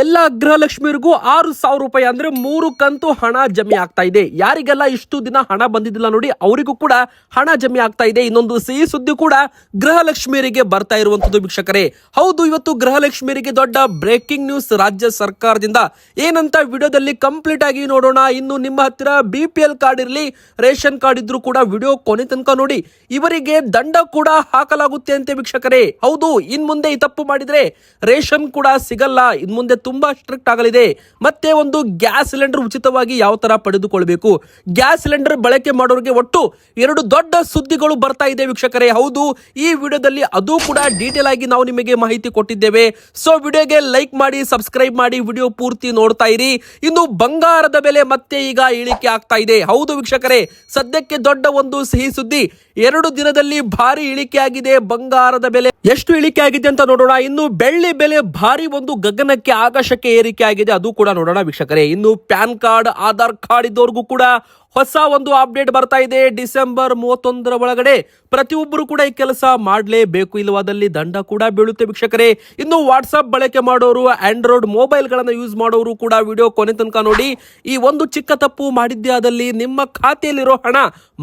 ಎಲ್ಲ ಗೃಹಲಕ್ಷ್ಮಿಯರಿಗೂ ಆರು ಸಾವಿರ ರೂಪಾಯಿ ಅಂದ್ರೆ ಮೂರು ಕಂತು ಹಣ ಜಮೆ ಆಗ್ತಾ ಇದೆ. ಯಾರಿಗೆಲ್ಲ ಇಷ್ಟು ದಿನ ಹಣ ಬಂದಿದ್ದಿಲ್ಲ ನೋಡಿ, ಅವರಿಗೂ ಕೂಡ ಹಣ ಜಮೆ ಆಗ್ತಾ ಇದೆ. ಇನ್ನೊಂದು ಸಿಹಿ ಸುದ್ದಿ ಕೂಡ ಗೃಹಲಕ್ಷ್ಮಿಯರಿಗೆ ಬರ್ತಾ ಇರುವಂತದ್ದು ವೀಕ್ಷಕರೇ. ಹೌದು, ಇವತ್ತು ಗೃಹಲಕ್ಷ್ಮಿಯರಿಗೆ ದೊಡ್ಡ ಬ್ರೇಕಿಂಗ್ ನ್ಯೂಸ್ ರಾಜ್ಯ ಸರ್ಕಾರದಿಂದ. ಏನಂತ ವಿಡಿಯೋದಲ್ಲಿ ಕಂಪ್ಲೀಟ್ ಆಗಿ ನೋಡೋಣ. ಇನ್ನು ನಿಮ್ಮ ಹತ್ತಿರ ಬಿ ಕಾರ್ಡ್ ಇರಲಿ, ರೇಷನ್ ಕಾರ್ಡ್ ಇದ್ರೂ ಕೂಡ ವಿಡಿಯೋ ಕೊನೆ ತನಕ ನೋಡಿ. ಇವರಿಗೆ ದಂಡ ಕೂಡ ಹಾಕಲಾಗುತ್ತೆ ಅಂತೆ ವೀಕ್ಷಕರೇ. ಹೌದು ಇನ್ ಮುಂದೆ ಈ ತಪ್ಪು ಮಾಡಿದ್ರೆ ರೇಷನ್ ಕೂಡ ಸಿಗಲ್ಲ. ಇನ್ ಮುಂದೆ ತುಂಬಾ ಸ್ಟ್ರಿಕ್ಟ್ ಆಗಲಿದೆ. ಮತ್ತೆ ಒಂದು ಗ್ಯಾಸ್ ಸಿಲಿಂಡರ್ ಉಚಿತವಾಗಿ ಯಾವ ತರ ಪಡೆದುಕೊಳ್ಬೇಕು? ಗ್ಯಾಸ್ ಸಿಲಿಂಡರ್ ಬಳಕೆ ಮಾಡೋರಿಗೆ ಒಟ್ಟು ಎರಡು ದೊಡ್ಡ ಸುದ್ದಿಗಳು ಬರ್ತಾ ಇದೆ ವೀಕ್ಷಕರೇ. ಹೌದು, ಈ ವಿಡಿಯೋದಲ್ಲಿ ಅದು ಕೂಡ ಡೀಟೇಲ್ ಆಗಿ ನಾವು ನಿಮಗೆ ಮಾಹಿತಿ ಕೊಟ್ಟಿದ್ದೇವೆ. ಸೊ ವಿಡಿಯೋಗೆ ಲೈಕ್ ಮಾಡಿ ಸಬ್ಸ್ಕ್ರೈಬ್ ಮಾಡಿ, ವಿಡಿಯೋ ಪೂರ್ತಿ ನೋಡ್ತಾ ಇರಿ. ಇನ್ನು ಬಂಗಾರದ ಬೆಲೆ ಮತ್ತೆ ಈಗ ಇಳಿಕೆ ಆಗ್ತಾ ಇದೆ. ಹೌದು ವೀಕ್ಷಕರೇ, ಸದ್ಯಕ್ಕೆ ದೊಡ್ಡ ಒಂದು ಸಿಹಿ ಸುದ್ದಿ. ಎರಡು ದಿನದಲ್ಲಿ ಭಾರಿ ಇಳಿಕೆ ಆಗಿದೆ ಬಂಗಾರದ ಬೆಲೆ. ಎಷ್ಟು ಇಳಿಕೆ ಆಗಿದೆ ಅಂತ ನೋಡೋಣ. ಇನ್ನು ಬೆಳ್ಳಿ ಬೆಲೆ ಭಾರಿ ಒಂದು ಗಗನಕ್ಕೆ ಆಕಾಶಕ್ಕೆ ಏರಿಕೆ ಆಗಿದೆ ಅದು ಕೂಡ ನೋಡೋಣ ವೀಕ್ಷಕರೇ. ಇನ್ನು ಪ್ಯಾನ್ ಕಾರ್ಡ್ ಆಧಾರ್ ಕಾರ್ಡ್ ಇದ್ದವರಿಗೂ ಕೂಡ ಹೊಸ ಒಂದು ಅಪ್ಡೇಟ್ ಬರ್ತಾ ಇದೆ. ಡಿಸೆಂಬರ್ ಮೂವತ್ತೊಂದರ ಒಳಗಡೆ ಪ್ರತಿಯೊಬ್ಬರು ಕೂಡ ಈ ಕೆಲಸ ಮಾಡಲೇಬೇಕು. ಇಲ್ಲವಾದಲ್ಲಿ ದಂಡ ಕೂಡ ಬೀಳುತ್ತೆ ವೀಕ್ಷಕರೇ. ಇನ್ನು ವಾಟ್ಸ್ಆಪ್ ಬಳಕೆ ಮಾಡೋರು ಆಂಡ್ರಾಯ್ಡ್ ಮೊಬೈಲ್ಗಳನ್ನು ಯೂಸ್ ಮಾಡೋರು ಕೂಡ ವಿಡಿಯೋ ಕೊನೆ ತನಕ ನೋಡಿ. ಈ ಒಂದು ಚಿಕ್ಕ ತಪ್ಪು ಮಾಡಿದ್ದೇ ಆದಲ್ಲಿ ನಿಮ್ಮ ಖಾತೆಯಲ್ಲಿರೋ ಹಣ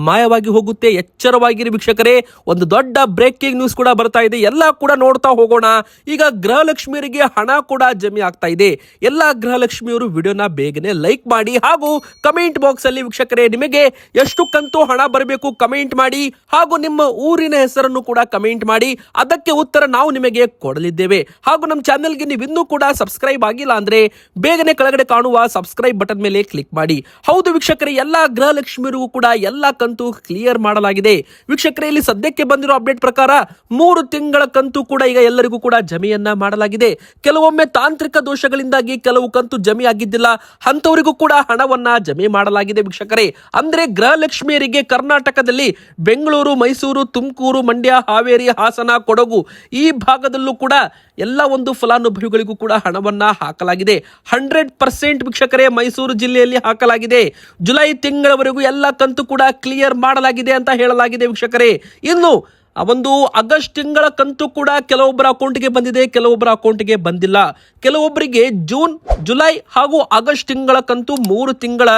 ಮಾಯವಾಗಿ ಹೋಗುತ್ತೆ. ಎಚ್ಚರವಾಗಿರಿ ವೀಕ್ಷಕರೇ. ಒಂದು ದೊಡ್ಡ ಬ್ರೇಕಿಂಗ್ ನ್ಯೂಸ್ ಕೂಡ ಬರ್ತಾ ಇದೆ. ಎಲ್ಲ ಕೂಡ ನೋಡ್ತಾ ಹೋಗೋಣ. ಈಗ ಗೃಹಲಕ್ಷ್ಮಿಯರಿಗೆ ಹಣ ಕೂಡ ಜಮೆ ಆಗ್ತಾ ಇದೆ. ಎಲ್ಲ ಗೃಹಲಕ್ಷ್ಮಿಯವರು ವಿಡಿಯೋನ ಬೇಗನೆ ಲೈಕ್ ಮಾಡಿ ಹಾಗೂ ಕಮೆಂಟ್ ಬಾಕ್ಸ್ ಅಲ್ಲಿ ವೀಕ್ಷಕರೇ ನಿಮಗೆ ಎಷ್ಟು ಕಂತು ಹಣ ಬರಬೇಕು ಕಮೆಂಟ್ ಮಾಡಿ ಹಾಗೂ ನಿಮ್ಮ ಊರಿನ ಹೆಸರನ್ನು ಕೂಡ ಕಮೆಂಟ್ ಮಾಡಿ. ಅದಕ್ಕೆ ಉತ್ತರ ನಾವು ನಿಮಗೆ ಕೊಡಲಿದ್ದೇವೆ. ಹಾಗೂ ನಮ್ಮ ಚಾನೆಲ್ಗೆ ನೀವು ಇನ್ನೂ ಕೂಡ ಸಬ್ಸ್ಕ್ರೈಬ್ ಆಗಿಲ್ಲ ಅಂದ್ರೆ ಬೇಗನೆ ಕೆಳಗಡೆ ಕಾಣುವ ಸಬ್ಸ್ಕ್ರೈಬ್ ಬಟನ್ ಮೇಲೆ ಕ್ಲಿಕ್ ಮಾಡಿ. ಹೌದು ವೀಕ್ಷಕರೇ, ಎಲ್ಲಾ ಗೃಹಲಕ್ಷ್ಮಿಯರಿಗೂ ಕೂಡ ಎಲ್ಲ ಕಂತು ಕ್ಲಿಯರ್ ಮಾಡಲಾಗಿದೆ. ವೀಕ್ಷಕರೇ, ಇಲ್ಲಿ ಸದ್ಯಕ್ಕೆ ಬಂದಿರೋ ಅಪ್ಡೇಟ್ ಪ್ರಕಾರ ಮೂರು ತಿಂಗಳ ಕಂತು ಕೂಡ ಈಗ ಎಲ್ಲರಿಗೂ ಕೂಡ ಜಮೆಯನ್ನ ಮಾಡಲಾಗಿದೆ. ಕೆಲವೊಮ್ಮೆ ತಾಂತ್ರಿಕ ದೋಷಗಳಿಂದಾಗಿ ಕೆಲವು ಕಂತು ಜಮೆ ಆಗಿದ್ದಿಲ್ಲ ಅಂತವರಿಗೂ ಕೂಡ ಹಣವನ್ನ ಜಮೆ ಮಾಡಲಾಗಿದೆ ವೀಕ್ಷಕರೇ. ಅಂದ್ರೆ ಗೃಹಲಕ್ಷ್ಮಿಯರಿಗೆ ಕರ್ನಾಟಕದಲ್ಲಿ ಬೆಂಗಳೂರು, ಮೈಸೂರು, ತುಮಕೂರು, ಮಂಡ್ಯ, ಹಾವೇರಿ, ಹಾಸನ, ಕೊಡಗು ಈ ಭಾಗದಲ್ಲೂ ಕೂಡ ಎಲ್ಲ ಒಂದು ಫಲಾನುಭವಿಗಳಿಗೂ ಕೂಡ ಹಣವನ್ನ ಹಾಕಲಾಗಿದೆ. ಹಂಡ್ರೆಡ್ ಪರ್ಸೆಂಟ್ ವೀಕ್ಷಕರೇ ಮೈಸೂರು ಜಿಲ್ಲೆಯಲ್ಲಿ ಹಾಕಲಾಗಿದೆ. ಜುಲೈ ತಿಂಗಳವರೆಗೂ ಎಲ್ಲ ಕಂತು ಕೂಡ ಕ್ಲಿಯರ್ ಮಾಡಲಾಗಿದೆ ಅಂತ ಹೇಳಲಾಗಿದೆ ವೀಕ್ಷಕರೇ. ಇನ್ನು ಆ ಒಂದು ಆಗಸ್ಟ್ ತಿಂಗಳ ಕಂತು ಕೂಡ ಕೆಲವೊಬ್ಬರ ಅಕೌಂಟ್ಗೆ ಬಂದಿದೆ, ಕೆಲವೊಬ್ಬರ ಅಕೌಂಟ್ಗೆ ಬಂದಿಲ್ಲ. ಕೆಲವೊಬ್ಬರಿಗೆ ಜೂನ್, ಜುಲೈ ಹಾಗೂ ಆಗಸ್ಟ್ ತಿಂಗಳ ಕಂತು ಮೂರು ತಿಂಗಳ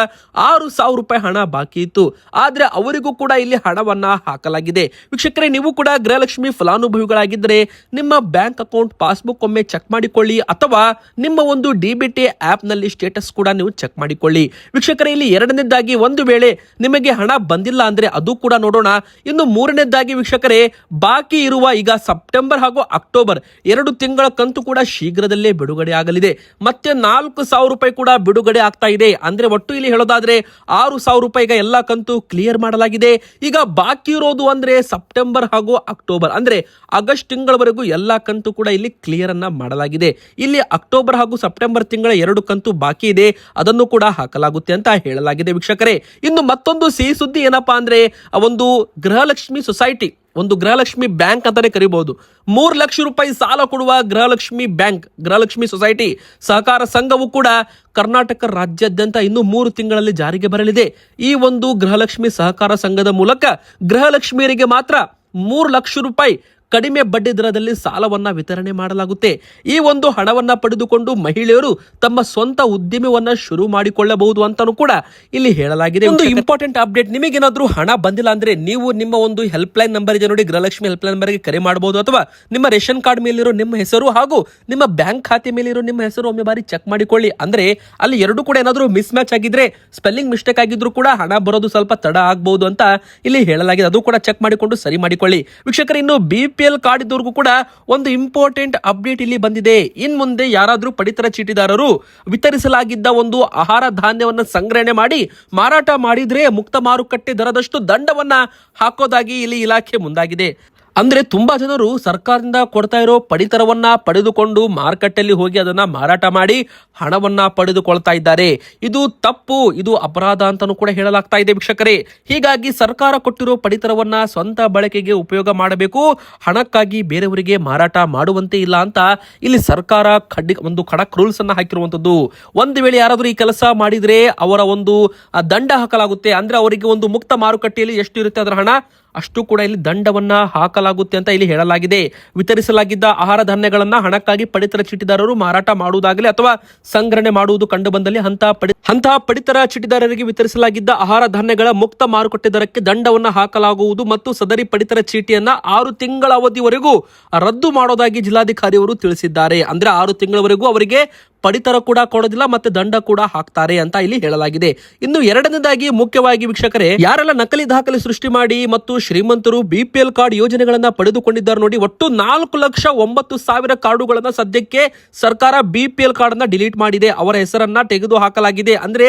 ಆರು ಸಾವಿರ ರೂಪಾಯಿ ಹಣ ಬಾಕಿ ಇತ್ತು. ಆದ್ರೆ ಅವರಿಗೂ ಕೂಡ ಇಲ್ಲಿ ಹಣವನ್ನ ಹಾಕಲಾಗಿದೆ. ವೀಕ್ಷಕರೇ, ನೀವು ಕೂಡ ಗೃಹಲಕ್ಷ್ಮಿ ಫಲಾನುಭವಿಗಳಾಗಿದ್ದರೆ ನಿಮ್ಮ ಬ್ಯಾಂಕ್ ಅಕೌಂಟ್ ಪಾಸ್ಬುಕ್ ಒಮ್ಮೆ ಚೆಕ್ ಮಾಡಿಕೊಳ್ಳಿ ಅಥವಾ ನಿಮ್ಮ ಒಂದು ಡಿ ಬಿ ಟಿ ನಲ್ಲಿ ಸ್ಟೇಟಸ್ ಕೂಡ ನೀವು ಚೆಕ್ ಮಾಡಿಕೊಳ್ಳಿ. ವೀಕ್ಷಕರೇ, ಇಲ್ಲಿ ಎರಡನೇದಾಗಿ ಒಂದು ವೇಳೆ ನಿಮಗೆ ಹಣ ಬಂದಿಲ್ಲ ಅಂದ್ರೆ ಅದು ಕೂಡ ನೋಡೋಣ. ಇನ್ನು ಮೂರನೇದಾಗಿ ವೀಕ್ಷಕರೇ ಬಾಕಿ ಇರುವ ಈಗ ಸೆಪ್ಟೆಂಬರ್ ಹಾಗೂ ಅಕ್ಟೋಬರ್ ಎರಡು ತಿಂಗಳ ಕಂತು ಕೂಡ ಶೀಘ್ರದಲ್ಲೇ ಬಿಡುಗಡೆ ಆಗಲಿದೆ. ಮತ್ತೆ ನಾಲ್ಕು ಸಾವಿರ ರೂಪಾಯಿ ಕೂಡ ಬಿಡುಗಡೆ ಆಗ್ತಾ ಇದೆ. ಅಂದ್ರೆ ಒಟ್ಟು ಇಲ್ಲಿ ಹೇಳೋದಾದ್ರೆ ಆರು ಸಾವಿರ ರೂಪಾಯಿ ಈಗ ಎಲ್ಲ ಕಂತು ಕ್ಲಿಯರ್ ಮಾಡಲಾಗಿದೆ. ಈಗ ಬಾಕಿ ಇರೋದು ಅಂದ್ರೆ ಸೆಪ್ಟೆಂಬರ್ ಹಾಗೂ ಅಕ್ಟೋಬರ್. ಅಂದ್ರೆ ಆಗಸ್ಟ್ ತಿಂಗಳವರೆಗೂ ಎಲ್ಲ ಕಂತು ಕೂಡ ಇಲ್ಲಿ ಕ್ಲಿಯರ್ ಅನ್ನ ಮಾಡಲಾಗಿದೆ. ಇಲ್ಲಿ ಅಕ್ಟೋಬರ್ ಹಾಗೂ ಸೆಪ್ಟೆಂಬರ್ ತಿಂಗಳ ಎರಡು ಕಂತು ಬಾಕಿ ಇದೆ. ಅದನ್ನು ಕೂಡ ಹಾಕಲಾಗುತ್ತೆ ಅಂತ ಹೇಳಲಾಗಿದೆ ವೀಕ್ಷಕರೇ. ಇನ್ನು ಮತ್ತೊಂದು ಸಿಹಿ ಸುದ್ದಿ ಏನಪ್ಪಾ ಅಂದ್ರೆ ಒಂದು ಗೃಹಲಕ್ಷ್ಮಿ ಸೊಸೈಟಿ ಒಂದು ಗೃಹಲಕ್ಷ್ಮಿ ಬ್ಯಾಂಕ್ ಅಂತಾನೆ ಕರಿಬಹುದು. ಮೂರು ಲಕ್ಷ ರೂಪಾಯಿ ಸಾಲ ಕೊಡುವ ಗೃಹಲಕ್ಷ್ಮಿ ಬ್ಯಾಂಕ್, ಗೃಹಲಕ್ಷ್ಮಿ ಸೊಸೈಟಿ, ಸಹಕಾರ ಸಂಘವು ಕೂಡ ಕರ್ನಾಟಕ ರಾಜ್ಯಾದ್ಯಂತ ಇನ್ನು ಮೂರು ತಿಂಗಳಲ್ಲಿ ಜಾರಿಗೆ ಬರಲಿದೆ. ಈ ಒಂದು ಗೃಹಲಕ್ಷ್ಮಿ ಸಹಕಾರ ಸಂಘದ ಮೂಲಕ ಗೃಹಲಕ್ಷ್ಮಿಯರಿಗೆ ಮಾತ್ರ ಮೂರು ಲಕ್ಷ ರೂಪಾಯಿ ಕಡಿಮೆ ಬಡ್ಡಿ ದರದಲ್ಲಿ ಸಾಲವನ್ನ ವಿತರಣೆ ಮಾಡಲಾಗುತ್ತೆ. ಈ ಒಂದು ಹಣವನ್ನ ಪಡೆದುಕೊಂಡು ಮಹಿಳೆಯರು ತಮ್ಮ ಸ್ವಂತ ಉದ್ಯಮವನ್ನ ಶುರು ಮಾಡಿಕೊಳ್ಳಬಹುದು ಅಂತಾನೂ ಕೂಡ ಇಲ್ಲಿ ಹೇಳಲಾಗಿದೆ. ಒಂದು ಇಂಪಾರ್ಟೆಂಟ್ ಅಪ್ಡೇಟ್ ನಿಮಗೇನಾದ್ರೂ ಹಣ ಬಂದಿಲ್ಲ ಅಂದ್ರೆ ನೀವು ನಿಮ್ಮ ಒಂದು ಹೆಲ್ಪ್ ಲೈನ್ ನಂಬರ್ ಇದೆ ನೋಡಿ ಗೃಹಲಕ್ಷ್ಮಿ ಹೆಲ್ಪ್ ಲೈನ್ ನಂಬರ್ಗೆ ಕರೆ ಮಾಡಬಹುದು ಅಥವಾ ನಿಮ್ಮ ರೇಷನ್ ಕಾರ್ಡ್ ಮೇಲಿರೋ ನಿಮ್ಮ ಹೆಸರು ಹಾಗೂ ನಿಮ್ಮ ಬ್ಯಾಂಕ್ ಖಾತೆ ಮೇಲಿರೋ ನಿಮ್ಮ ಹೆಸರು ಒಮ್ಮೆ ಬಾರಿ ಚೆಕ್ ಮಾಡಿಕೊಳ್ಳಿ. ಅಂದ್ರೆ ಅಲ್ಲಿ ಎರಡು ಕೂಡ ಏನಾದರೂ ಮಿಸ್ ಮ್ಯಾಚ್ ಆಗಿದ್ರೆ ಸ್ಪೆಲ್ಲಿಂಗ್ ಮಿಸ್ಟೇಕ್ ಆಗಿದ್ರು ಕೂಡ ಹಣ ಬರೋದು ಸ್ವಲ್ಪ ತಡ ಆಗಬಹುದು ಅಂತ ಇಲ್ಲಿ ಹೇಳಲಾಗಿದೆ. ಅದು ಕೂಡ ಚೆಕ್ ಮಾಡಿಕೊಂಡು ಸರಿ ಮಾಡಿಕೊಳ್ಳಿ. ವೀಕ್ಷಕರು ಇನ್ನು ಬಿ ಪಿ ಎಲ್ ಕಾರ್ಡ್ ಇದ್ದವ್ರಿಗೂ ಕೂಡ ಒಂದು ಇಂಪಾರ್ಟೆಂಟ್ ಅಪ್ಡೇಟ್ ಇಲ್ಲಿ ಬಂದಿದೆ. ಇನ್ ಮುಂದೆ ಯಾರಾದರೂ ಪಡಿತರ ಚೀಟಿದಾರರು ವಿತರಿಸಲಾಗಿದ್ದ ಒಂದು ಆಹಾರ ಧಾನ್ಯವನ್ನು ಸಂಗ್ರಹಣೆ ಮಾಡಿ ಮಾರಾಟ ಮಾಡಿದ್ರೆ ಮುಕ್ತ ಮಾರುಕಟ್ಟೆ ದರದಷ್ಟು ದಂಡವನ್ನ ಹಾಕೋದಾಗಿ ಇಲ್ಲಿ ಇಲಾಖೆ ಮುಂದಾಗಿದೆ. ಅಂದ್ರೆ ತುಂಬಾ ಜನರು ಸರ್ಕಾರದಿಂದ ಕೊಡ್ತಾ ಇರೋ ಪಡಿತರವನ್ನ ಪಡೆದುಕೊಂಡು ಮಾರುಕಟ್ಟೆಯಲ್ಲಿ ಹೋಗಿ ಅದನ್ನ ಮಾರಾಟ ಮಾಡಿ ಹಣವನ್ನ ಪಡೆದುಕೊಳ್ತಾ ಇದ್ದಾರೆ. ಇದು ತಪ್ಪು, ಇದು ಅಪರಾಧ ಅಂತಾನೂ ಕೂಡ ಹೇಳಲಾಗ್ತಾ ಇದೆ ವೀಕ್ಷಕರೇ. ಹೀಗಾಗಿ ಸರ್ಕಾರ ಕೊಟ್ಟಿರೋ ಪಡಿತರವನ್ನ ಸ್ವಂತ ಬಳಕೆಗೆ ಉಪಯೋಗ ಮಾಡಬೇಕು, ಹಣಕ್ಕಾಗಿ ಬೇರೆಯವರಿಗೆ ಮಾರಾಟ ಮಾಡುವಂತೆ ಇಲ್ಲ ಅಂತ ಇಲ್ಲಿ ಸರ್ಕಾರ ಖಡ್ಡಿ ಒಂದು ಖಡಕ್ ರೂಲ್ಸ್ ಅನ್ನ ಹಾಕಿರುವಂತದ್ದು. ಒಂದು ವೇಳೆ ಯಾರಾದರೂ ಈ ಕೆಲಸ ಮಾಡಿದ್ರೆ ಅವರ ಒಂದು ದಂಡ ಹಾಕಲಾಗುತ್ತೆ. ಅಂದ್ರೆ ಅವರಿಗೆ ಒಂದು ಮುಕ್ತ ಮಾರುಕಟ್ಟೆಯಲ್ಲಿ ಎಷ್ಟು ಇರುತ್ತೆ ಅದರ ಹಣ? ಅಷ್ಟು ಕೂಡ ಇಲ್ಲಿ ದಂಡವನ್ನ ಹಾಕಲಾಗುತ್ತೆ ಅಂತ ಇಲ್ಲಿ ಹೇಳಲಾಗಿದೆ. ವಿತರಿಸಲಾಗಿದ್ದ ಆಹಾರ ಧಾನ್ಯಗಳನ್ನ ಹಣಕ್ಕಾಗಿ ಪಡಿತರ ಚೀಟಿದಾರರು ಮಾರಾಟ ಮಾಡುವುದಾಗಲಿ ಅಥವಾ ಸಂಗ್ರಹಣೆ ಮಾಡುವುದು ಕಂಡು ಬಂದಲ್ಲಿ ಅಂತಹ ಪಡಿ ಅಂತಹ ಪಡಿತರ ಚೀಟಿದಾರರಿಗೆ ವಿತರಿಸಲಾಗಿದ್ದ ಆಹಾರ ಧಾನ್ಯಗಳ ಮುಕ್ತ ಮಾರುಕಟ್ಟೆ ದರಕ್ಕೆ ದಂಡವನ್ನ ಹಾಕಲಾಗುವುದು ಮತ್ತು ಸದರಿ ಪಡಿತರ ಚೀಟಿಯನ್ನ ಆರು ತಿಂಗಳ ಅವಧಿವರೆಗೂ ರದ್ದು ಮಾಡೋದಾಗಿ ಜಿಲ್ಲಾಧಿಕಾರಿಯವರು ತಿಳಿಸಿದ್ದಾರೆ. ಅಂದ್ರೆ ಆರು ತಿಂಗಳವರೆಗೂ ಅವರಿಗೆ ಪಡಿತರ ಕೂಡ ಕೊಡೋದಿಲ್ಲ ಮತ್ತೆ ದಂಡ ಕೂಡ ಹಾಕ್ತಾರೆ ಅಂತ ಇಲ್ಲಿ ಹೇಳಲಾಗಿದೆ. ಇನ್ನು ಎರಡನೇದಾಗಿ ಮುಖ್ಯವಾಗಿ ವೀಕ್ಷಕರೇ, ಯಾರೆಲ್ಲ ನಕಲಿ ದಾಖಲೆ ಸೃಷ್ಟಿ ಮಾಡಿ ಮತ್ತು ಶ್ರೀಮಂತರು ಬಿಪಿಎಲ್ ಕಾರ್ಡ್ ಯೋಜನೆಗಳನ್ನ ಪಡೆದುಕೊಂಡಿದ್ದಾರೆ ನೋಡಿ, ಒಟ್ಟು ನಾಲ್ಕು ಲಕ್ಷ ಒಂಬತ್ತು ಸಾವಿರ ಕಾರ್ಡುಗಳನ್ನ ಸದ್ಯಕ್ಕೆ ಸರ್ಕಾರ ಬಿಪಿಎಲ್ ಕಾರ್ಡ್ ಅನ್ನ ಡಿಲೀಟ್ ಮಾಡಿದೆ. ಅವರ ಹೆಸರನ್ನ ತೆಗೆದು ಹಾಕಲಾಗಿದೆ. ಅಂದ್ರೆ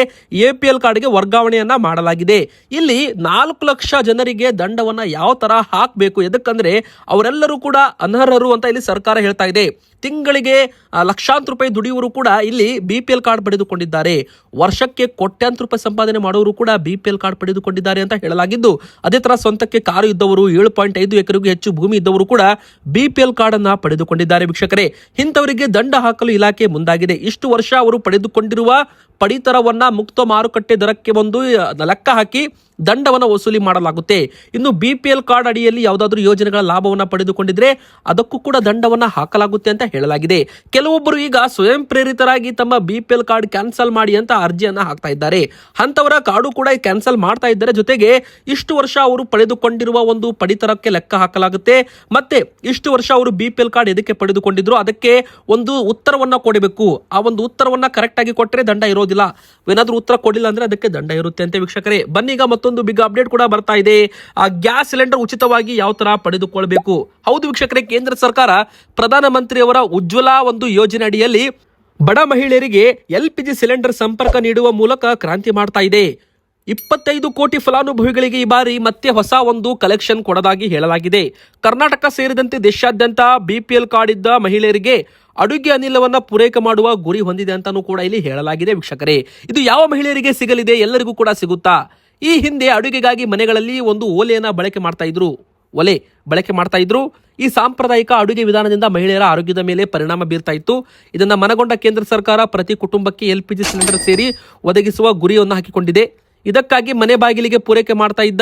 ಎಪಿಎಲ್ ಕಾರ್ಡ್ಗೆ ವರ್ಗಾವಣೆಯನ್ನ ಮಾಡಲಾಗಿದೆ. ಇಲ್ಲಿ ನಾಲ್ಕು ಲಕ್ಷ ಜನರಿಗೆ ದಂಡವನ್ನ ಯಾವ ತರ ಹಾಕಬೇಕು, ಎದಕ್ಕಂದ್ರೆ ಅವರೆಲ್ಲರೂ ಕೂಡ ಅನರ್ಹರು ಅಂತ ಇಲ್ಲಿ ಸರ್ಕಾರ ಹೇಳ್ತಾ ಇದೆ. ತಿಂಗಳಿಗೆ ಲಕ್ಷಾಂತರ ರೂಪಾಯಿ ದುಡಿಯುವರು ಇಲ್ಲಿ ಬಿ ಪಿ ಎಲ್ ಕಾರ್ಡ್ ಪಡೆದುಕೊಂಡಿದ್ದಾರೆ. ವರ್ಷಕ್ಕೆ ಕೋಟ್ಯಾಂತರ ರೂಪಾಯಿ ಸಂಪಾದನೆ ಮಾಡುವವರು ಕೂಡ ಬಿ ಪಿ ಎಲ್ ಕಾರ್ಡ್ ಪಡೆದುಕೊಂಡಿದ್ದಾರೆ ಅಂತ ಹೇಳಲಾಗಿದ್ದು, ಅದೇ ತರ ಸ್ವಂತಕ್ಕೆ ಕಾರು ಇದ್ದವರು ಏಳು ಪಾಯಿಂಟ್ ಐದು ಎಕರೆಗೂ ಹೆಚ್ಚು ಭೂಮಿ ಇದ್ದವರು ಕೂಡ ಬಿ ಪಿ ಎಲ್ ಕಾರ್ಡ್ ಅನ್ನ ಪಡೆದುಕೊಂಡಿದ್ದಾರೆ. ವೀಕ್ಷಕರೇ, ಇಂಥವರಿಗೆ ದಂಡ ಹಾಕಲು ಇಲಾಖೆ ಮುಂದಾಗಿದೆ. ಇಷ್ಟು ವರ್ಷ ಅವರು ಪಡೆದುಕೊಂಡಿರುವ ಪಡಿತರವನ್ನ ಮುಕ್ತ ಮಾರುಕಟ್ಟೆ ದರಕ್ಕೆ ಒಂದು ಲೆಕ್ಕ ಹಾಕಿ ದಂಡವನ್ನು ವಸೂಲಿ ಮಾಡಲಾಗುತ್ತೆ. ಇನ್ನು ಬಿಪಿಎಲ್ ಕಾರ್ಡ್ ಅಡಿಯಲ್ಲಿ ಯಾವುದಾದ್ರೂ ಯೋಜನೆಗಳ ಲಾಭವನ್ನು ಪಡೆದುಕೊಂಡಿದ್ರೆ ಅದಕ್ಕೂ ಕೂಡ ದಂಡವನ್ನು ಹಾಕಲಾಗುತ್ತೆ ಅಂತ ಹೇಳಲಾಗಿದೆ. ಕೆಲವೊಬ್ಬರು ಈಗ ಸ್ವಯಂ ಪ್ರೇರಿತರಾಗಿ ತಮ್ಮ ಬಿಪಿಎಲ್ ಕಾರ್ಡ್ ಕ್ಯಾನ್ಸಲ್ ಮಾಡಿ ಅಂತ ಅರ್ಜಿಯನ್ನು ಹಾಕ್ತಾ ಇದ್ದಾರೆ. ಅಂತವರ ಕಾರ್ಡು ಕೂಡ ಕ್ಯಾನ್ಸಲ್ ಮಾಡ್ತಾ ಇದ್ದಾರೆ. ಜೊತೆಗೆ ಇಷ್ಟು ವರ್ಷ ಅವರು ಪಡೆದುಕೊಂಡಿರುವ ಒಂದು ಪಡಿತರಕ್ಕೆ ಲೆಕ್ಕ ಹಾಕಲಾಗುತ್ತೆ. ಮತ್ತೆ ಇಷ್ಟು ವರ್ಷ ಅವರು ಬಿಪಿಎಲ್ ಕಾರ್ಡ್ ಎದಕ್ಕೆ ಪಡೆದುಕೊಂಡಿದ್ರು? ಅದಕ್ಕೆ ಒಂದು ಉತ್ತರವನ್ನ ಕೊಡಬೇಕು. ಆ ಒಂದು ಉತ್ತರವನ್ನ ಕರೆಕ್ಟ್ ಆಗಿ ಕೊಟ್ಟರೆ ದಂಡ ಇರೋದಿಲ್ಲ. ಏನಾದ್ರೂ ಉತ್ತರ ಕೊಡಲಿಲ್ಲ ಅಂದ್ರೆ ಅದಕ್ಕೆ ದಂಡ ಇರುತ್ತೆ ಅಂತ ವೀಕ್ಷಕರೇ. ಬನ್ನೀಗ ಮತ್ತೊಂದು ಬಿಗ್ ಅಪ್ಡೇಟ್ ಕೂಡ ಬರ್ತಾ ಇದೆ. ಆ, ಗ್ಯಾಸ್ ಸಿಲಿಂಡರ್ ಉಚಿತವಾಗಿ ಯಾವ ತರ ಪಡೆದುಕೊಳ್ಬೇಕು? ಹೌದು ವೀಕ್ಷಕರೇ, ಕೇಂದ್ರ ಸರ್ಕಾರ ಪ್ರಧಾನಮಂತ್ರಿಯವರ ಉಜ್ವಲ ಒಂದು ಯೋಜನೆ ಅಡಿಯಲ್ಲಿ ಬಡ ಮಹಿಳೆಯರಿಗೆ ಎಲ್ ಪಿ ಜಿ ಸಿಲಿಂಡರ್ ಸಂಪರ್ಕ ನೀಡುವ ಮೂಲಕ ಕ್ರಾಂತಿ ಮಾಡ್ತಾ ಇದೆ. ಇಪ್ಪತ್ತೈದು ಕೋಟಿ ಫಲಾನುಭವಿಗಳಿಗೆ ಈ ಬಾರಿ ಮತ್ತೆ ಹೊಸ ಒಂದು ಕಲೆಕ್ಷನ್ ಕೊಡೋದಾಗಿ ಹೇಳಲಾಗಿದೆ. ಕರ್ನಾಟಕ ಸೇರಿದಂತೆ ದೇಶಾದ್ಯಂತ ಬಿಪಿಎಲ್ ಕಾರ್ಡ್ ಇದ್ದ ಮಹಿಳೆಯರಿಗೆ ಅಡುಗೆ ಅನಿಲವನ್ನ ಪೂರೈಕೆ ಮಾಡುವ ಗುರಿ ಹೊಂದಿದೆ ಅಂತಾನೂ ಕೂಡ ಇಲ್ಲಿ ಹೇಳಲಾಗಿದೆ ವೀಕ್ಷಕರೇ. ಇದು ಯಾವ ಮಹಿಳೆಯರಿಗೆ ಸಿಗಲಿದೆ ಎಲ್ಲರಿಗೂ ಕೂಡ ಸಿಗುತ್ತಾ? ಈ ಹಿಂದೆ ಅಡುಗೆಗಾಗಿ ಮನೆಗಳಲ್ಲಿ ಒಂದು ಓಲೆಯನ್ನ ಬಳಕೆ ಮಾಡ್ತಾ ಇದ್ರು. ಒಲೆ ಬಳಕೆ ಮಾಡ್ತಾ ಇದ್ರು. ಈ ಸಾಂಪ್ರದಾಯಿಕ ಅಡುಗೆ ವಿಧಾನದಿಂದ ಮಹಿಳೆಯರ ಆರೋಗ್ಯದ ಮೇಲೆ ಪರಿಣಾಮ ಬೀರ್ತಾ ಇತ್ತು. ಇದನ್ನ ಮನಗೊಂಡ ಕೇಂದ್ರ ಸರ್ಕಾರ ಪ್ರತಿ ಕುಟುಂಬಕ್ಕೆ ಎಲ್ ಪಿ ಜಿ ಸಿಲಿಂಡರ್ ಸೇರಿ ಒದಗಿಸುವ ಗುರಿಯನ್ನು ಹಾಕಿಕೊಂಡಿದೆ. ಇದಕ್ಕಾಗಿ ಮನೆ ಬಾಗಿಲಿಗೆ ಪೂರೈಕೆ ಮಾಡ್ತಾ ಇದ್ದ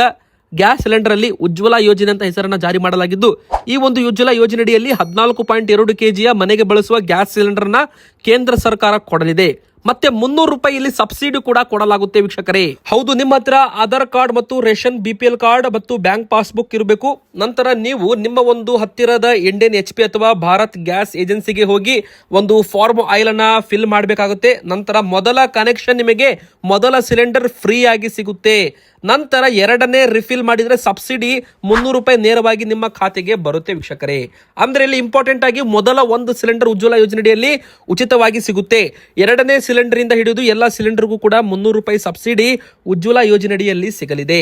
ಗ್ಯಾಸ್ ಸಿಲಿಂಡರ್ ಅಲ್ಲಿ ಉಜ್ವಲ ಯೋಜನೆ ಅಂತ ಹೆಸರನ್ನ ಜಾರಿ ಮಾಡಲಾಗಿದ್ದು, ಈ ಒಂದು ಉಜ್ವಲ ಯೋಜನೆಯಡಿಯಲ್ಲಿ ಹದಿನಾಲ್ಕು ಪಾಯಿಂಟ್ ಎರಡು ಕೆಜಿಯ ಮನೆಗೆ ಬಳಸುವ ಗ್ಯಾಸ್ ಸಿಲಿಂಡರ್ನ ಕೇಂದ್ರ ಸರ್ಕಾರ ಕೊಡಲಿದೆ. ಮತ್ತೆ ಮುನ್ನೂರು ರೂಪಾಯಿ ಇಲ್ಲಿ ಸಬ್ಸಿಡಿ ಕೂಡ ಕೊಡಲಾಗುತ್ತೆ ವೀಕ್ಷಕರೇ. ಹೌದು, ನಿಮ್ಮ ಹತ್ರ ಆಧಾರ್ ಕಾರ್ಡ್ ಮತ್ತು ration, B P L card ಮತ್ತು ಬ್ಯಾಂಕ್ ಪಾಸ್ಬುಕ್ ಇರಬೇಕು. ನಂತರ ನೀವು ನಿಮ್ಮ ಒಂದು ಹತ್ತಿರದ ಇಂಡಿಯನ್ ಎಚ್ ಪಿ ಅಥವಾ ಭಾರತ್ ಗ್ಯಾಸ್ ಏಜೆನ್ಸಿಗೆ ಹೋಗಿ ಒಂದು ಫಾರ್ಮ್ ಆಯಿಲ್ ಅನ್ನ ಫಿಲ್ ಮಾಡಬೇಕಾಗುತ್ತೆ. ನಂತರ ಮೊದಲ ಕನೆಕ್ಷನ್ ನಿಮಗೆ ಮೊದಲ ಸಿಲಿಂಡರ್ ಫ್ರೀ ಆಗಿ ಸಿಗುತ್ತೆ. ನಂತರ ಎರಡನೇ ರಿಫಿಲ್ ಮಾಡಿದ್ರೆ ಸಬ್ಸಿಡಿ ಮುನ್ನೂರು ರೂಪಾಯಿ ನೇರವಾಗಿ ನಿಮ್ಮ ಖಾತೆಗೆ ಬರುತ್ತೆ ವೀಕ್ಷಕರೇ. ಅಂದ್ರೆ ಇಲ್ಲಿ ಇಂಪಾರ್ಟೆಂಟ್ ಆಗಿ ಮೊದಲ ಒಂದು ಸಿಲಿಂಡರ್ ಉಜ್ವಲ ಯೋಜನೆಯಲ್ಲಿ ಉಚಿತವಾಗಿ ಸಿಗುತ್ತೆ. ಎರಡನೇ ಸಿಲಿಂಡರ್ ಇಂದ ಹಿಡಿದು ಎಲ್ಲ ಸಿಲಿಂಡರ್ಗೂ ಕೂಡ ಮುನ್ನೂರು ರೂಪಾಯಿ ಸಬ್ಸಿಡಿ ಉಜ್ವಲ ಯೋಜನೆಯಡಿಯಲ್ಲಿ ಸಿಗಲಿದೆ.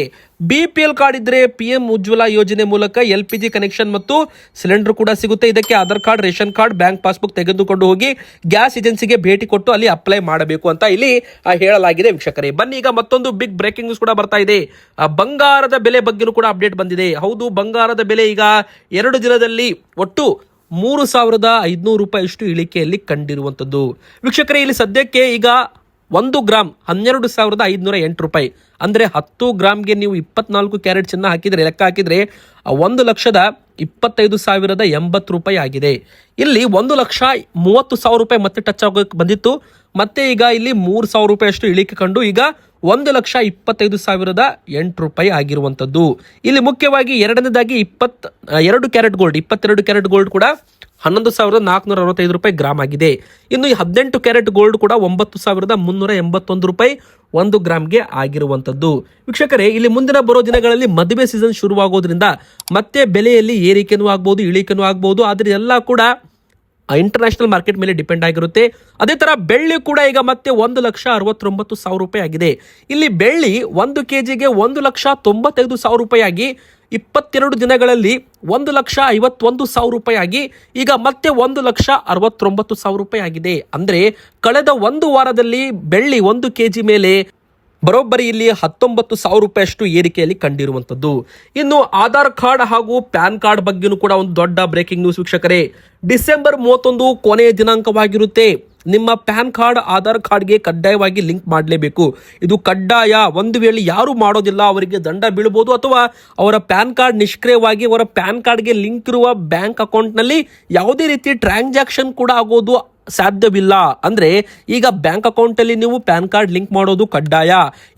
ಬಿಪಿಎಲ್ ಕಾರ್ಡ್ ಇದ್ರೆ ಪಿಎಂ ಉಜ್ವಲಾ ಯೋಜನೆ ಮೂಲಕ ಎಲ್ ಪಿ ಕನೆಕ್ಷನ್ ಮತ್ತು ಸಿಲಿಂಡರ್ ಕೂಡ ಸಿಗುತ್ತೆ. ಇದಕ್ಕೆ Aadhaar card, ration card, bank passbook ತೆಗೆದುಕೊಂಡು ಹೋಗಿ ಗ್ಯಾಸ್ ಏಜೆನ್ಸಿಗೆ ಭೇಟಿ ಕೊಟ್ಟು ಅಲ್ಲಿ ಅಪ್ಲೈ ಮಾಡಬೇಕು ಅಂತ ಇಲ್ಲಿ ಹೇಳಲಾಗಿದೆ ವೀಕ್ಷಕರೇ. ಬನ್ನಿ, ಈಗ ಮತ್ತೊಂದು ಬಿಗ್ ಬ್ರೇಕಿಂಗ್ ಕೂಡ ಬರ್ತಾ ಇದೆ. ಬಂಗಾರದ ಬೆಲೆ ಬಗ್ಗೆನೂ ಕೂಡ ಅಪ್ಡೇಟ್ ಬಂದಿದೆ. ಹೌದು, ಬಂಗಾರದ ಬೆಲೆ ಈಗ ಎರಡು ದಿನದಲ್ಲಿ ಒಟ್ಟು ಮೂರು ಸಾವಿರದ ಐದುನೂರು ರೂಪಾಯಿಯಷ್ಟು ಇಳಿಕೆಯಲ್ಲಿ ಕಂಡಿರುವಂಥದ್ದು. ವೀಕ್ಷಕರೇ, ಇಲ್ಲಿ ಸದ್ಯಕ್ಕೆ ಈಗ ಒಂದು ಗ್ರಾಮ್ ಹನ್ನೆರಡು ಸಾವಿರದ ಐದುನೂರ ಎಂಟು ರೂಪಾಯಿ. ಅಂದರೆ ಹತ್ತು ಗ್ರಾಮ್ಗೆ ನೀವು ಇಪ್ಪತ್ನಾಲ್ಕು ಕ್ಯಾರೆಟ್ ಚಿನ್ನ ಹಾಕಿದರೆ, ಲೆಕ್ಕ ಹಾಕಿದರೆ ಒಂದು ಲಕ್ಷದ ಇಪ್ಪತ್ತೈದು ಸಾವಿರದ ಎಂಬತ್ತು ರೂಪಾಯಿ ಆಗಿದೆ. ಇಲ್ಲಿ ಒಂದು ಲಕ್ಷ ಮೂವತ್ತು ಸಾವಿರ ರೂಪಾಯಿ ಮತ್ತೆ ಟಚ್ ಆಗೋಕೆ ಬಂದಿತ್ತು. ಮತ್ತೆ ಈಗ ಇಲ್ಲಿ ಮೂರು ಸಾವಿರ ರೂಪಾಯಿಯಷ್ಟು ಇಳಿಕೆ ಕಂಡು ಈಗ ಒಂದು ಲಕ್ಷ ಇಪ್ಪತ್ತೈದು ಸಾವಿರದ ಎಂಟು ರೂಪಾಯಿ ಆಗಿರುವಂಥದ್ದು. ಇಲ್ಲಿ ಮುಖ್ಯವಾಗಿ ಎರಡನೇದಾಗಿ ಇಪ್ಪತ್ ಎರಡು ಕ್ಯಾರೆಟ್ ಗೋಲ್ಡ್ ಇಪ್ಪತ್ತೆರಡು ಕ್ಯಾರೆಟ್ ಗೋಲ್ಡ್ ಕೂಡ ಹನ್ನೊಂದು ಸಾವಿರದ ನಾಲ್ಕುನೂರ ಅರವತ್ತೈದು ರೂಪಾಯಿ ಗ್ರಾಮ್ ಆಗಿದೆ. ಇನ್ನು ಈ ಹದಿನೆಂಟು ಕ್ಯಾರೆಟ್ ಗೋಲ್ಡ್ ಕೂಡ ಒಂಬತ್ತು ಸಾವಿರದ ಮುನ್ನೂರ ಎಂಬತ್ತೊಂದು ರೂಪಾಯಿ ಒಂದು ಗ್ರಾಮ್ಗೆ ಆಗಿರುವಂಥದ್ದು. ವೀಕ್ಷಕರೇ, ಇಲ್ಲಿ ಮುಂದಿನ ಬರೋ ದಿನಗಳಲ್ಲಿ ಮದುವೆ ಸೀಸನ್ ಶುರುವಾಗೋದ್ರಿಂದ ಮತ್ತೆ ಬೆಲೆಯಲ್ಲಿ ಏರಿಕೆನೂ ಆಗ್ಬೋದು, ಇಳಿಕೆನೂ ಆಗ್ಬೋದು, ಆದರೆ ಎಲ್ಲ ಕೂಡ ಇಂಟರ್ನ್ಯಾಷನಲ್ ಮಾರ್ಕೆಟ್ ಮೇಲೆ ಡಿಪೆಂಡ್ ಆಗಿರುತ್ತೆ. ಅದೇ ತರ ಬೆಳ್ಳಿ ಕೂಡ ಈಗ ಮತ್ತೆ ಒಂದು ಲಕ್ಷ ಅರವತ್ತೊಂಬತ್ತು ಸಾವಿರ ರೂಪಾಯಿ ಆಗಿದೆ. ಇಲ್ಲಿ ಬೆಳ್ಳಿ ಒಂದು ಕೆ ಜಿಗೆ ಒಂದು ಲಕ್ಷ ತೊಂಬತ್ತೈದು ಸಾವಿರ ರೂಪಾಯಿ ಆಗಿ, ಇಪ್ಪತ್ತೆರಡು ದಿನಗಳಲ್ಲಿ ಒಂದು ಲಕ್ಷ ಐವತ್ತೊಂದು ಸಾವಿರ ರೂಪಾಯಿ ಆಗಿ, ಈಗ ಮತ್ತೆ ಒಂದು ಲಕ್ಷ ಅರವತ್ತೊಂಬತ್ತು ಸಾವಿರ ರೂಪಾಯಿ ಆಗಿದೆ. ಅಂದ್ರೆ ಕಳೆದ ಒಂದು ವಾರದಲ್ಲಿ ಬೆಳ್ಳಿ ಒಂದು ಕೆ ಜಿ ಮೇಲೆ ಬರೋಬ್ಬರಿ ಇಲ್ಲಿ ಹತ್ತೊಂಬತ್ತು ಸಾವಿರ ರೂಪಾಯಿಯಷ್ಟು ಏರಿಕೆಯಲ್ಲಿ ಕಂಡಿರುವಂಥದ್ದು. ಇನ್ನು ಆಧಾರ್ ಕಾರ್ಡ್ ಹಾಗೂ ಪ್ಯಾನ್ ಕಾರ್ಡ್ ಬಗ್ಗೆನೂ ಕೂಡ ಒಂದು ದೊಡ್ಡ ಬ್ರೇಕಿಂಗ್ ನ್ಯೂಸ್ ವೀಕ್ಷಕರೇ. ಡಿಸೆಂಬರ್ ಮೂವತ್ತೊಂದು ಕೊನೆಯ ದಿನಾಂಕವಾಗಿರುತ್ತೆ. ನಿಮ್ಮ ಪ್ಯಾನ್ ಕಾರ್ಡ್, ಆಧಾರ್ ಕಾರ್ಡ್ಗೆ ಕಡ್ಡಾಯವಾಗಿ ಲಿಂಕ್ ಮಾಡಲೇಬೇಕು. ಇದು ಕಡ್ಡಾಯ. ಒಂದು ವೇಳೆ ಯಾರು ಮಾಡೋದಿಲ್ಲ, ಅವರಿಗೆ ದಂಡ ಬೀಳ್ಬೋದು ಅಥವಾ ಅವರ ಪ್ಯಾನ್ ಕಾರ್ಡ್ ನಿಷ್ಕ್ರಿಯವಾಗಿ ಅವರ ಪ್ಯಾನ್ ಕಾರ್ಡ್ಗೆ ಲಿಂಕ್ ಇರುವ ಬ್ಯಾಂಕ್ ಅಕೌಂಟ್ನಲ್ಲಿ ಯಾವುದೇ ರೀತಿ ಟ್ರಾನ್ಸಾಕ್ಷನ್ ಕೂಡ ಆಗೋದು ಸಾಧ್ಯವಿಲ್ಲ. ಅಂದ್ರೆ ಈಗ ಬ್ಯಾಂಕ್ ಅಕೌಂಟ್ ಅಲ್ಲಿ ನೀವು ಪ್ಯಾನ್ ಕಾರ್ಡ್ ಲಿಂಕ್ ಮಾಡೋದು ಕಡ್ಡಾಯ.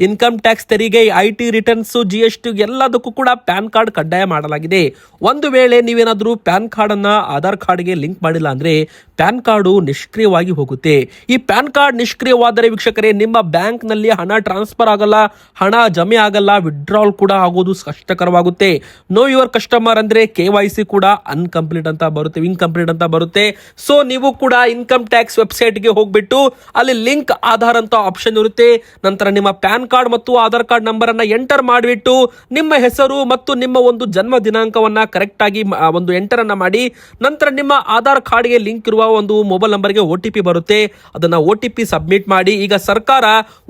ಇನ್ಕಮ್ ಟ್ಯಾಕ್ಸ್ ತೆರಿಗೆ, I T returns, G S T ಎಲ್ಲದಕ್ಕೂ ಕೂಡ ಪ್ಯಾನ್ ಕಾರ್ಡ್ ಕಡ್ಡಾಯ ಮಾಡಲಾಗಿದೆ. ಒಂದು ವೇಳೆ ನೀವೇನಾದರೂ ಪ್ಯಾನ್ ಕಾರ್ಡ್ ಅನ್ನ ಆಧಾರ್ ಕಾರ್ಡ್ಗೆ ಲಿಂಕ್ ಮಾಡಿಲ್ಲ ಅಂದ್ರೆ ಪ್ಯಾನ್ ಕಾರ್ಡು ನಿಷ್ಕ್ರಿಯವಾಗಿ ಹೋಗುತ್ತೆ. ಈ ಪ್ಯಾನ್ ಕಾರ್ಡ್ ನಿಷ್ಕ್ರಿಯವಾದರೆ ವೀಕ್ಷಕರೇ, ನಿಮ್ಮ ಬ್ಯಾಂಕ್ನಲ್ಲಿ ಹಣ ಟ್ರಾನ್ಸ್ಫರ್ ಆಗಲ್ಲ, ಹಣ ಜಮೆ ಆಗಲ್ಲ ವಿಡ್ರಾಲ್ ಕೂಡ ಆಗೋದು ಕಷ್ಟಕರವಾಗುತ್ತೆ. ನೋ ಯುವರ್ ಕಸ್ಟಮರ್ ಅಂದ್ರೆ ಕೆ ವೈ ಸಿ ಕೂಡ ಅನ್ಕಂಪ್ಲೀಟ್ ಅಂತ ಬರುತ್ತೆ ಇನ್ಕಂಪ್ಲೀಟ್ ಅಂತ ಬರುತ್ತೆ. ಸೊ ನೀವು ಕೂಡ ಇನ್ಕಮ್ ಟ್ಯಾಕ್ಸ್ ವೆಬ್ಸೈಟ್ಗೆ ಹೋಗ್ಬಿಟ್ಟು ಅಲ್ಲಿ ಲಿಂಕ್ ಆಧಾರ್ ಅಂತ ಆಪ್ಷನ್ ಇರುತ್ತೆ. ನಂತರ ನಿಮ್ಮ ಪ್ಯಾನ್ ಕಾರ್ಡ್ ಮತ್ತು ಆಧಾರ್ ಕಾರ್ಡ್ ನಂಬರ್ ಅನ್ನ ಎಂಟರ್ ಮಾಡಿಬಿಟ್ಟು ನಿಮ್ಮ ಹೆಸರು ಮತ್ತು ನಿಮ್ಮ ಒಂದು ಜನ್ಮ ದಿನಾಂಕವನ್ನ ಕರೆಕ್ಟ್ ಆಗಿ ಒಂದು ಎಂಟರ್ ಅನ್ನ ಮಾಡಿ ನಂತರ ನಿಮ್ಮ ಆಧಾರ್ ಕಾರ್ಡ್ಗೆ ಲಿಂಕ್ ಇರುವ ಒಂದು ಮೊಬೈಲ್ ನಂಬರ್ಗೆ ಒ ಟಿ ಬರುತ್ತೆ. ಅದನ್ನ ಪಿ ಸಬ್ಮಿಟ್ ಮಾಡಿ ಈಗ ಸರ್ಕಾರ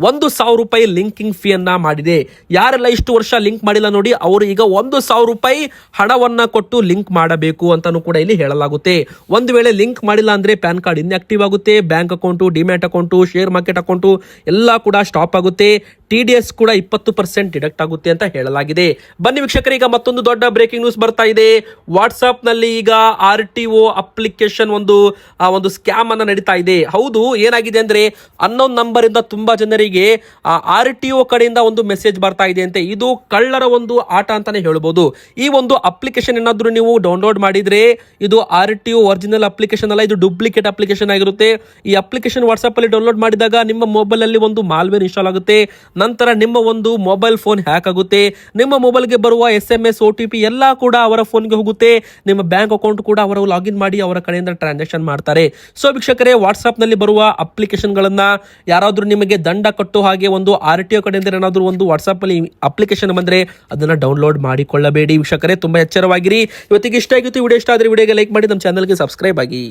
ಒಂದು ಸಾವಿರ ರೂಪಾಯಿ ಲಿಂಕಿಂಗ್ ಫೀ ಫೀಯನ್ನ ಮಾಡಿದೆ. ಯಾರೆಲ್ಲ ಇಷ್ಟು ವರ್ಷ ಲಿಂಕ್ ಮಾಡಿಲ್ಲ ನೋಡಿ ಅವರು ಈಗ ಒಂದು ಸಾವಿರ ರೂಪಾಯಿ ಹಣವನ್ನ ಕೊಟ್ಟು ಲಿಂಕ್ ಮಾಡಬೇಕು ಅಂತಾನು ಕೂಡ ಇಲ್ಲಿ ಹೇಳಲಾಗುತ್ತೆ. ಒಂದು ವೇಳೆ ಲಿಂಕ್ ಮಾಡಿಲ್ಲ ಅಂದ್ರೆ ಪ್ಯಾನ್ ಕಾರ್ಡ್ ಇನ್ಆಕ್ಟಿವ್ ಆಗುತ್ತೆ bank account demat account share market account ಎಲ್ಲ ಕೂಡ ಸ್ಟಾಪ್ ಆಗುತ್ತೆ. ಟಿ ಡಿ ಎಸ್ ಕೂಡ ಇಪ್ಪತ್ತು ಪರ್ಸೆಂಟ್ ಡಿಡಕ್ಟ್ ಆಗುತ್ತೆ ಅಂತ ಹೇಳಲಾಗಿದೆ. ಬನ್ನಿ ವೀಕ್ಷಕರು ಈಗ ಮತ್ತೊಂದು ದೊಡ್ಡ ಬ್ರೇಕಿಂಗ್ ನ್ಯೂಸ್ ಬರ್ತಾ ಇದೆ. ವಾಟ್ಸ್ಆಪ್ನಲ್ಲಿ ಈಗ ಆರ್ ಟಿ ಒ ಅಪ್ಲಿಕೇಶನ್ ಒಂದು ಆ, ಒಂದು ಸ್ಕ್ಯಾಮ್ ಅನ್ನ ನಡೀತಾ ಇದೆ. ಹೌದು ಏನಾಗಿದೆ ಅಂದ್ರೆ ಅನ್ನೊಂದು ನಂಬರ್ ಇಂದ ತುಂಬಾ ಜನರಿಗೆ ಆರ್ ಟಿ ಒ ಕಡೆಯಿಂದ ಒಂದು ಮೆಸೇಜ್ ಬರ್ತಾ ಇದೆ ಅಂತೆ. ಇದು ಕಳ್ಳರ ಒಂದು ಆಟ ಅಂತಾನೆ ಹೇಳ್ಬೋದು. ಈ ಒಂದು ಅಪ್ಲಿಕೇಶನ್ ಏನಾದ್ರೂ ನೀವು ಡೌನ್ಲೋಡ್ ಮಾಡಿದ್ರೆ ಇದು R T O original application ಅಲ್ಲ ಇದು ಡೂಪ್ಲಿಕೇಟ್ ಅಪ್ಲಿಕೇಶನ್ ಆಗಿರುತ್ತೆ. ಈ ಅಪ್ಲಿಕೇಶನ್ ವಾಟ್ಸ್ಆಪ್ ಅಲ್ಲಿ ಡೌನ್ಲೋಡ್ ಮಾಡಿದಾಗ ನಿಮ್ಮ ಮೊಬೈಲ್ ಅಲ್ಲಿ ಒಂದು ಮಾಲ್ವೇರ್ ಇನ್ಸ್ಟಾಲ್ ಆಗುತ್ತೆ. ನಂತರ ನಿಮ್ಮ ಒಂದು ಮೊಬೈಲ್ ಫೋನ್ ಹ್ಯಾಕ್ ಆಗುತ್ತೆ. ನಿಮ್ಮ ಮೊಬೈಲ್ಗೆ ಬರುವ S M S O T P ಎಲ್ಲ ಕೂಡ ಅವರ ಫೋನ್ಗೆ ಹೋಗುತ್ತೆ. ನಿಮ್ಮ ಬ್ಯಾಂಕ್ ಅಕೌಂಟ್ ಕೂಡ ಅವರು ಲಾಗಿನ್ ಮಾಡಿ ಅವರ ಕಡೆಯಿಂದ ಟ್ರಾನ್ಸಾಕ್ಷನ್ ಮಾಡ್ತಾರೆ. ಸೊ ವೀಕ್ಷಕರೇ ವಾಟ್ಸ್ಆಪ್ನಲ್ಲಿ ಬರುವ ಅಪ್ಲಿಕೇಶನ್ ಗಳನ್ನ ಯಾರಾದ್ರೂ ನಿಮಗೆ ದಂಡ ಕಟ್ಟೋ ಹಾಗೆ ಒಂದು ಆರ್ ಟಿ ಒ ಕಡೆಯಿಂದ ಏನಾದರೂ ಒಂದು ವಾಟ್ಸ್ಆಪ್ ಅಲ್ಲಿ ಅಪ್ಲಿಕೇಶನ್ ಬಂದ್ರೆ ಅದನ್ನ ಡೌನ್ಲೋಡ್ ಮಾಡಿಕೊಳ್ಳಬೇಡಿ ವೀಕ್ಷಕರೇ. ತುಂಬಾ ಎಚ್ಚರವಾಗಿರಿ. ಇವತ್ತಿಗೆ ಇಷ್ಟ ಆಗಿತ್ತು ವಿಡಿಯೋ ಇಷ್ಟ ಆದ್ರೆ ವಿಡಿಯೋಗೆ ಲೈಕ್ ಮಾಡಿ, ನಮ್ಮ ಚಾನಲ್ಗೆ ಸಬ್ಸ್ಕ್ರೈಬ್ ಆಗಿ.